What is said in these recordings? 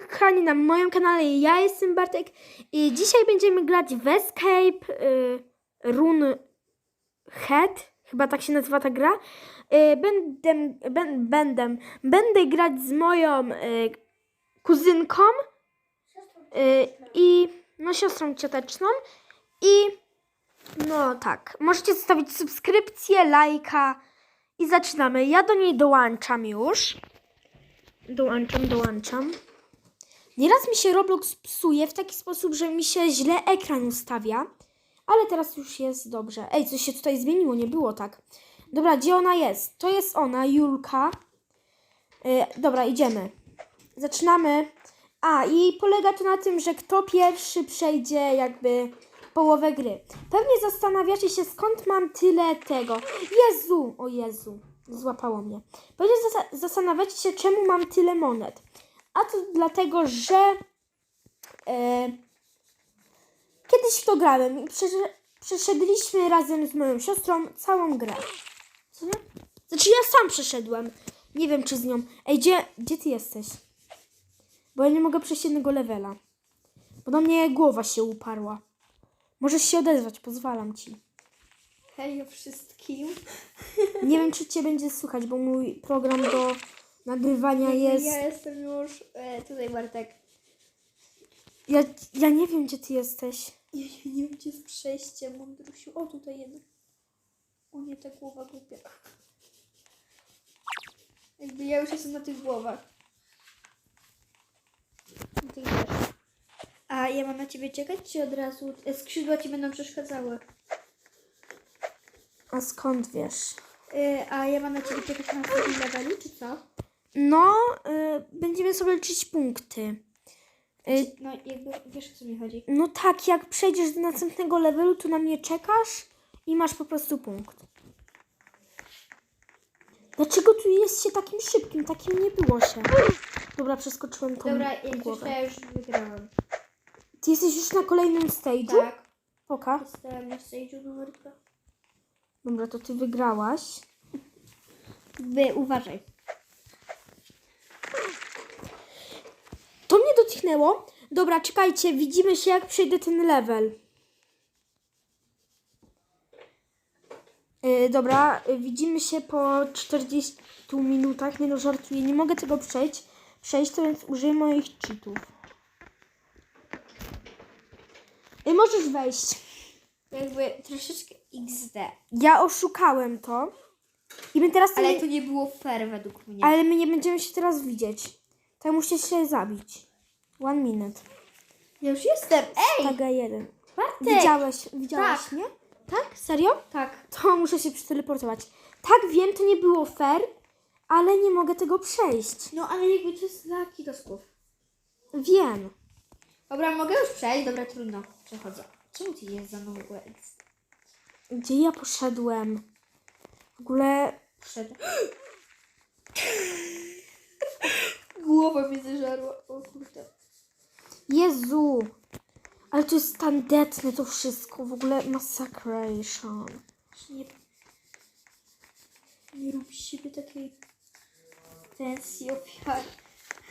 kochani na moim kanale. Ja jestem Bartek i dzisiaj będziemy grać w Escape y, Rune Head. Chyba tak się nazywa ta gra. Y, będę, ben, będę, będę grać z moją y, kuzynką y, i no siostrą cioteczną i no tak. Możecie zostawić subskrypcję, lajka i zaczynamy. Ja do niej dołączam już. Dołączam, dołączam. Nieraz mi się Roblox psuje w taki sposób, że mi się źle ekran ustawia, ale teraz już jest dobrze. Ej, coś się tutaj zmieniło, nie było tak. Dobra, gdzie ona jest? To jest ona, Julka. Yy, dobra, idziemy. Zaczynamy. A, i polega to na tym, że kto pierwszy przejdzie jakby połowę gry. Pewnie zastanawiacie się, skąd mam tyle tego. Jezu, o Jezu, złapało mnie. Pewnie zasa- zastanawiacie się, czemu mam tyle monet. A to dlatego, że e, kiedyś w to grałem i przesze- przeszedliśmy razem z moją siostrą całą grę. Co? Znaczy ja sam przeszedłem. Nie wiem, czy z nią. Ej, gdzie, gdzie ty jesteś? Bo ja nie mogę przejść jednego levela. Bo na mnie głowa się uparła. Możesz się odezwać, pozwalam ci. Hej wszystkim. Nie wiem, czy cię będzie słychać, bo mój program do nagrywania jest. Ja jestem już e, tutaj Bartek. Ja, ja nie wiem, gdzie ty jesteś. Ja, ja nie wiem gdzie jest przejście, mądrusiu. O tutaj jedno. O nie, ta głowa głupia. Jakby ja już jestem na tych głowach. Też. A ja mam na ciebie czekać, czy od razu e, skrzydła ci będą przeszkadzały? A skąd wiesz? E, a ja mam na ciebie czekać na ostatnim levelu, czy co? No, y, będziemy sobie liczyć punkty. Y, No jakby wiesz o co mi chodzi. no tak, jak przejdziesz do następnego levelu, to na mnie czekasz i masz po prostu punkt. Dlaczego tu jest się takim szybkim? Takim nie było się. Dobra, przeskoczyłem tą Dobra, jak coś to głowę. ja już wygrałam. Ty jesteś już na kolejnym stage'u? Tak. Poka. Zostałem na stage'u numer dwa. Dobra, to ty wygrałaś. Wy uważaj. To mnie dotknęło. Dobra, czekajcie, widzimy się jak przejdę ten level. Yy, dobra, widzimy się po 40 minutach. Nie no, żartuję, nie mogę tego przejść. Przejść to więc użyję moich cheatów. Yy, możesz wejść. Jakby troszeczkę XD. Ja oszukałem to. I my teraz... Ale nie- to nie było fair według mnie. Ale my nie będziemy się teraz widzieć. Tak musicie się zabić. One minute. Ja już jestem. Ej! Taga jeden. Bartek! Widziałeś, widziałeś, Tak. nie? Tak? Serio? Tak. To muszę się przeteleportować. Tak, wiem, to nie było fair, ale nie mogę tego przejść. No ale jakby to jest dla kitosków. Wiem. Dobra, mogę już przejść? Dobra, trudno. Przechodzę. Czemu ty jest za mną? Gdzie ja poszedłem? W ogóle... Przed. Głowa mi zeżarła. O kurde. Jezu! Ale to jest tandetne to wszystko. W ogóle massacration. Nie, nie rób siebie takiej pensji ofiary.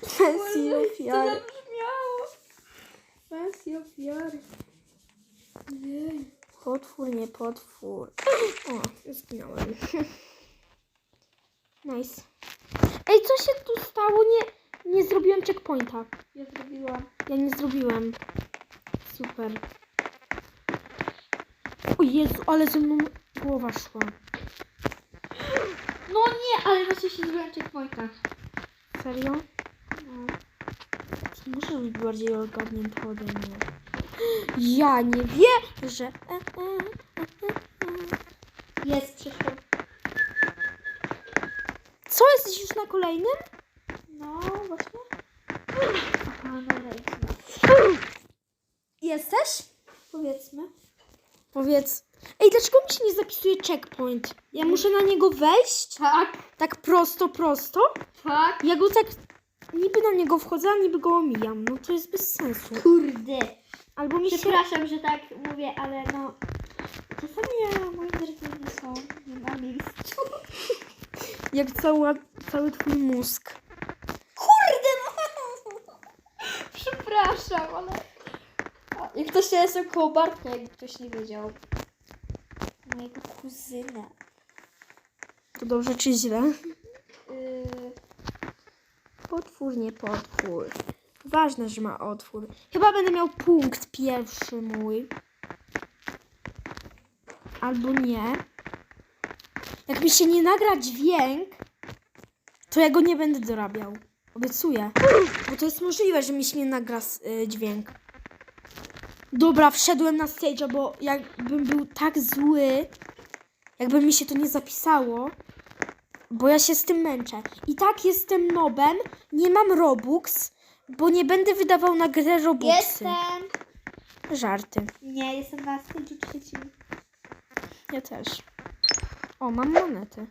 Pensji To ofiary. zabrzmiało. Pensji ofiary. Jej. Potwór, nie potwór. O, zginąłem. Nice. Ej, co się tu stało? Nie, nie zrobiłem checkpointa. Ja zrobiłam. Ja nie zrobiłem. Super. O Jezu, ale ze mną głowa szła. No nie, ale na szczęście zrobiłam checkpointa. Serio? No. Muszę być bardziej ogarnięta ode mnie. Ja nie wierzę. E, e, e, e, e. Jest, przeszłam. Co, jesteś już na kolejnym? Właśnie. Jesteś? Powiedzmy. Powiedz. Ej, dlaczego mi się nie zapisuje checkpoint? Ja muszę na niego wejść? Tak, Tak prosto, prosto? tak. Ja go tak niby na niego wchodzę, a niby go omijam. No to jest bez sensu. Kurde. Albo mi się... Przepraszam, że tak mówię, ale no... Czasami ja, moje nie są nie na miejscu. Jak cała, cały twój mózg. Kurde, no! Przepraszam, ale... Jak ktoś jest koło Bartka, jakby ktoś nie wiedział. Mojego kuzyna. To dobrze czy źle? Yy, Potwór, nie potwór. Ważne, że ma otwór. Chyba będę miał punkt pierwszy mój. Albo nie. Jak mi się nie nagra dźwięk, to ja go nie będę dorabiał. Obiecuję. Bo to jest możliwe, że mi się nie nagra y, dźwięk. Dobra, wszedłem na stage, bo jakbym był tak zły, jakby mi się to nie zapisało, bo ja się z tym męczę. I tak jestem nobem, nie mam Robux, bo nie będę wydawał na grę Robuxy. jestem! Żarty. Nie, jestem na stage'u trzecim. Ja też. O, mam monety.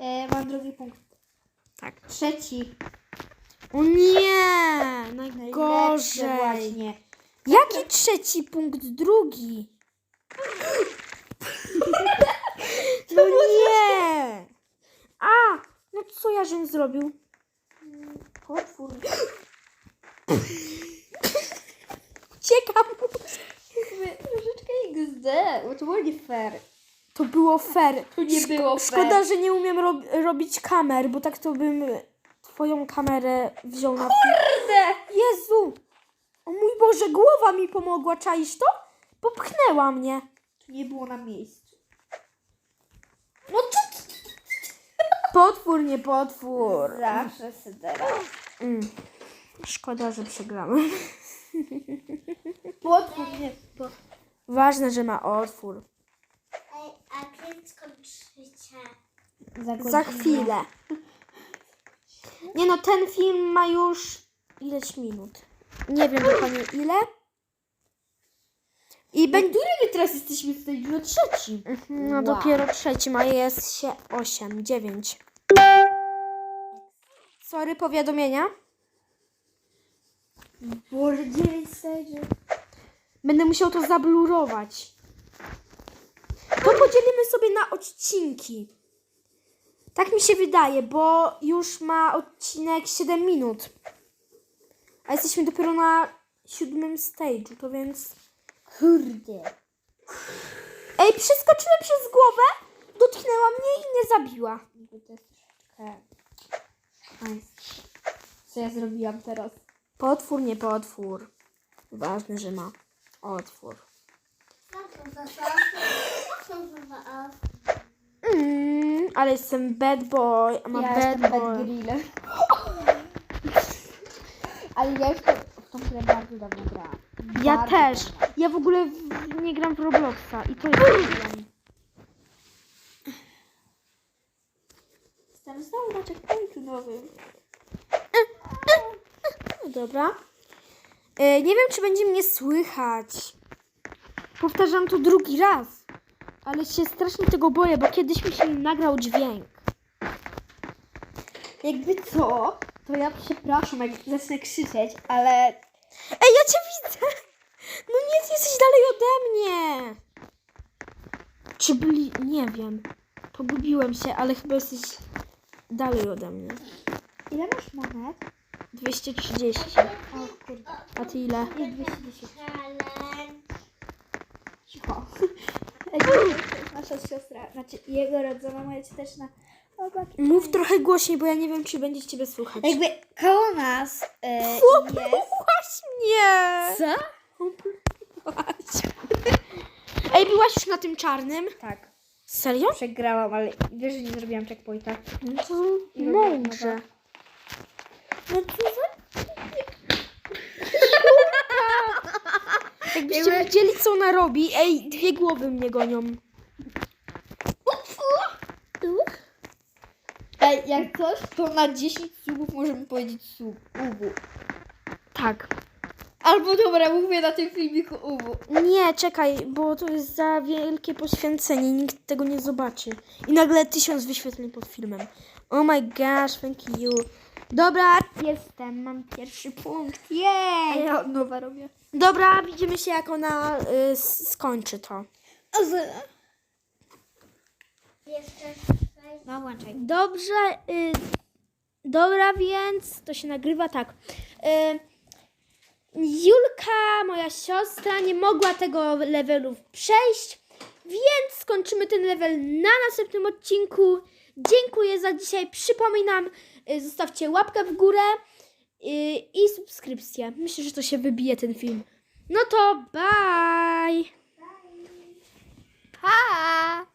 Yy, mam drugi punkt. Tak. Trzeci. O nie! Najlepszy Najgorzej. właśnie. Jaki trzeci punkt? Drugi. No nie! A! No co ja żem zrobił? Potwór. Uciekam. Troszeczkę XD, bo to było nie fair. To było fair. To nie było fair. Szkoda, że nie umiem rob- robić kamer, bo tak to bym twoją kamerę wziął na. Kurde! Jezu! O mój Boże, głowa mi pomogła, czaisz to? Popchnęła mnie. To nie było na miejscu. No to Potwór, nie potwór. zawsze sydera. Mm. Szkoda, że przegrałem. Potwór, nie. Po... Ważne, że ma otwór. Skończycie? Za chwilę. Nie no, ten film ma już ileś minut. Nie wiem dokładnie ile. I będzie... Który my teraz jesteśmy w tej no trzecim? No Wow. dopiero trzecim, a jest się 8, 9. Sorry, powiadomienia. Boże, 9 stage'ów. Będę musiał to zablurować. To podzielimy sobie na odcinki. Tak mi się wydaje, bo już ma odcinek 7 minut. A jesteśmy dopiero na siódmym stage'u, to więc... Kurde. Ej, przeskoczyłem przez głowę, dotknęła mnie i mnie zabiła. Jakby to jest troszeczkę... Nice. Co ja zrobiłam teraz? Potwór, nie potwór. Ważne, że ma otwór. Mm, ale jestem bad boy, a ma ja bad jestem boy. bad grillem. Ale ja już w tą grę bardzo dawno grałam. Ja Bardzo też. dawno. Ja w ogóle w, nie gram w Robloxa i to jest problem. Jestem znowu na checkpointu nowym. No dobra. E, nie wiem, czy będzie mnie słychać. Powtarzam to drugi raz. Ale się strasznie tego boję, bo kiedyś mi się nagrał dźwięk. Jakby co, to ja przepraszam, jak zacznę krzyczeć, ale Ej, ja cię widzę! No nie, ty jesteś dalej ode mnie! Czy byli... Nie wiem. Pogubiłem się, ale chyba jesteś dalej ode mnie. ile masz monet? 230. O kurde, A ty ile? nie 210. Helen. Cicho. Ej, to jest Nasza siostra, znaczy jego rodzona, moja baki. Mów trochę głośniej, bo ja nie wiem, czy będzie ciebie słychać. Jakby koło nas e, jest... Oplułaś mnie! Co? Oplułaś. Ej, byłaś już na tym czarnym? Tak, Serio? przegrałam, ale wiesz, że nie zrobiłam checkpointa. No to I mądrze. No co za... Jakbyście Jakby- widzieli, co ona robi. Ej, dwie głowy mnie gonią. Ej, jak coś, to na 10 subów możemy powiedzieć sub. Uwu. Tak. Albo dobra, mówię na tym filmiku uwu. Nie, czekaj, bo to jest za wielkie poświęcenie. Nikt tego nie zobaczy. I nagle tysiąc wyświetleń pod filmem. Oh my gosh, thank you. Dobra, jestem, mam pierwszy punkt. A Jej! ja od nowa robię. Dobra, widzimy się, jak ona y, s- skończy to. Jeszcze No włączaj. Dobrze, y, dobra, więc to się nagrywa tak. Y, Julka, moja siostra, nie mogła tego levelu przejść, więc skończymy ten level na następnym odcinku. Dziękuję za dzisiaj. Przypominam, y, zostawcie łapkę w górę y, i subskrypcję. Myślę, że to się wybije ten film. No to bye! bye. Pa!